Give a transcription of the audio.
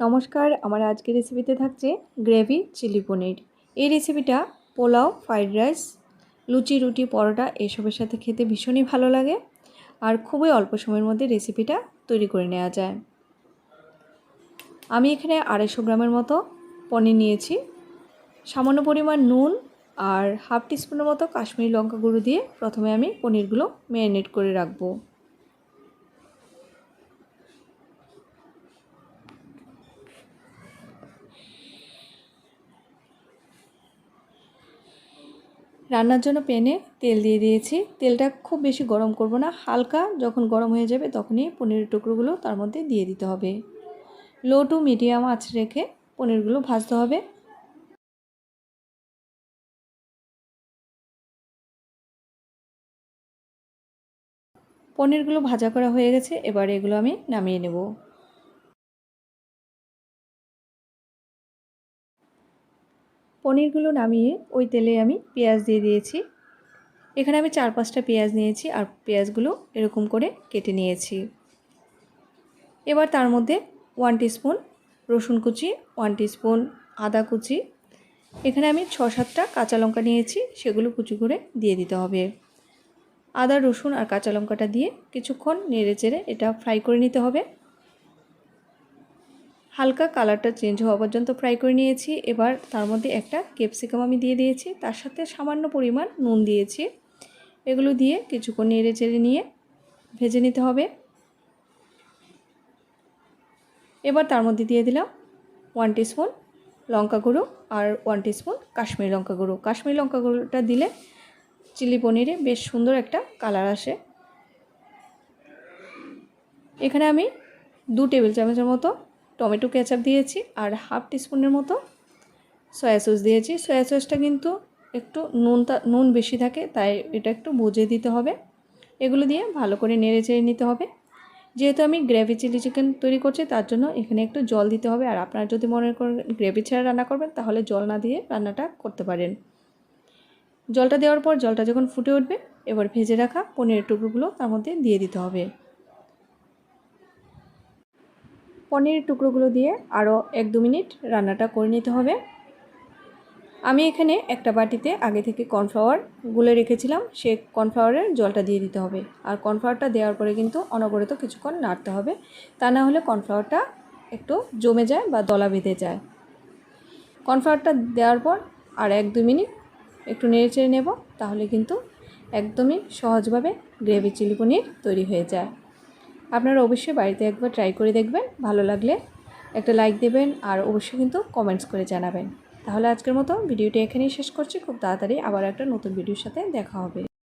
নমস্কার, আমার আজকের রেসিপিতে থাকছে গ্রেভি চিলি পনির এই রেসিপিটা পোলাও ফ্রাইড রাইস লুচি, রুটি, পরোটা এসবের সাথে খেতে ভীষণই ভালো লাগে আর খুবই অল্প সময়ের মধ্যে রেসিপিটা তৈরি করে নেওয়া যায়। আমি এখানে আড়াইশো গ্রামের মতো পনির নিয়েছি। সামান্য পরিমাণ নুন আর হাফ টিস্পুনের মতো কাশ্মীরি লঙ্কা গুঁড়ো দিয়ে প্রথমে আমি পনিরগুলো ম্যারিনেট করে রাখব। রান্নার জন্য প্যানে তেল দিয়ে দিয়েছি। তেলটা খুব বেশি গরম করব না। হালকা যখন গরম হয়ে যাবে তখনই পনিরের টুকরোগুলো তার মধ্যে দিয়ে দিতে হবে। লো টু মিডিয়াম আঁচ রেখে পনিরগুলো ভাজতে হবে। পনিরগুলো ভাজা করা হয়ে গেছে। এবার এগুলো আমি নামিয়ে নেব। পনিরগুলো নামিয়ে ওই তেলে আমি পেঁয়াজ দিয়ে দিয়েছি। এখানে আমি চার পাঁচটা পেঁয়াজ নিয়েছি আর পেঁয়াজগুলো এরকম করে কেটে নিয়েছি। এবার তার মধ্যে ওয়ান টিস্পুন রসুন কুচি ওয়ান টিস্পুন আদা কুচি। এখানে আমি ছ সাতটা কাঁচা লঙ্কা নিয়েছি, সেগুলো কুচি করে দিয়ে দিতে হবে। আদা, রসুন আর কাঁচা লঙ্কাটা দিয়ে কিছুক্ষণ নেড়ে চেড়ে এটা ফ্রাই করে নিতে হবে। হালকা কালারটা চেঞ্জ হওয়া পর্যন্ত ফ্রাই করে নিয়েছি। এবার তার মধ্যে একটা ক্যাপসিকাম আমি দিয়ে দিয়েছি। তার সাথে সামান্য পরিমাণ নুন দিয়েছি। এগুলো দিয়ে কিছুক্ষণ নেড়ে চেড়ে নিয়ে ভেজে নিতে হবে। এবার তার মধ্যে দিয়ে দিলাম ওয়ান টিস্পুন লঙ্কা গুঁড়ো আর ওয়ান টিস্পুন কাশ্মীরি লঙ্কা গুঁড়ো। কাশ্মীরি লঙ্কা গুঁড়োটা দিলে চিলি পনিরে বেশ সুন্দর একটা কালার আসে। এখানে আমি দু টেবিল চামচের মতো টমেটো কেচাপ দিয়েছি আর হাফ টিস্পুনের মতো সয়া সস দিয়েছি। সয়া সসটা কিন্তু একটু নুনটা নুন বেশি থাকে, তাই এটা একটু বুঝে দিতে হবে। এগুলো দিয়ে ভালো করে নেড়ে চেড়ে নিতে হবে। যেহেতু আমি গ্রেভি চিলি চিকেন তৈরি করছি, তার জন্য এখানে একটু জল দিতে হবে। আর আপনারা যদি মনে করেন গ্রেভি ছাড়া রান্না করবেন, তাহলে জল না দিয়ে রান্নাটা করতে পারেন। জলটা দেওয়ার পর জলটা যখন ফুটে উঠবে, এবার ভেজে রাখা পনিরের টুকরোগুলো তার মধ্যে দিয়ে দিতে হবে। পনিরের টুকরোগুলো দিয়ে আরও এক দু মিনিট রান্নাটা করে নিতে হবে। আমি এখানে একটা বাটিতে আগে থেকে কর্নফ্লাওয়ার গুলে রেখেছিলাম, সে কর্নফ্লাওয়ারের জলটা দিয়ে দিতে হবে। আর কর্নফ্লাওয়ারটা দেওয়ার পরে কিন্তু অনবরত কিছুক্ষণ নাড়তে হবে, তা না হলে কর্নফ্লাওয়ারটা একটু জমে যায় বা দলা বেঁধে যায়। কর্নফ্লাওয়ারটা দেওয়ার পর আর এক দু মিনিট একটু নেড়ে চেড়ে নেব, তাহলে কিন্তু একদমই সহজভাবে গ্রেভি চিলি পনির তৈরি হয়ে যায়। আপনারা অবশ্যই বাড়িতে একবার ট্রাই করে দেখবেন, ভালো লাগলে একটা লাইক দেবেন আর অবশ্যই কিন্তু কমেন্টস করে জানাবেন। তাহলে আজকের মতো ভিডিওটি এখানেই শেষ করছি। খুব তাড়াতাড়ি আবার একটা নতুন ভিডিওর সাথে দেখা হবে।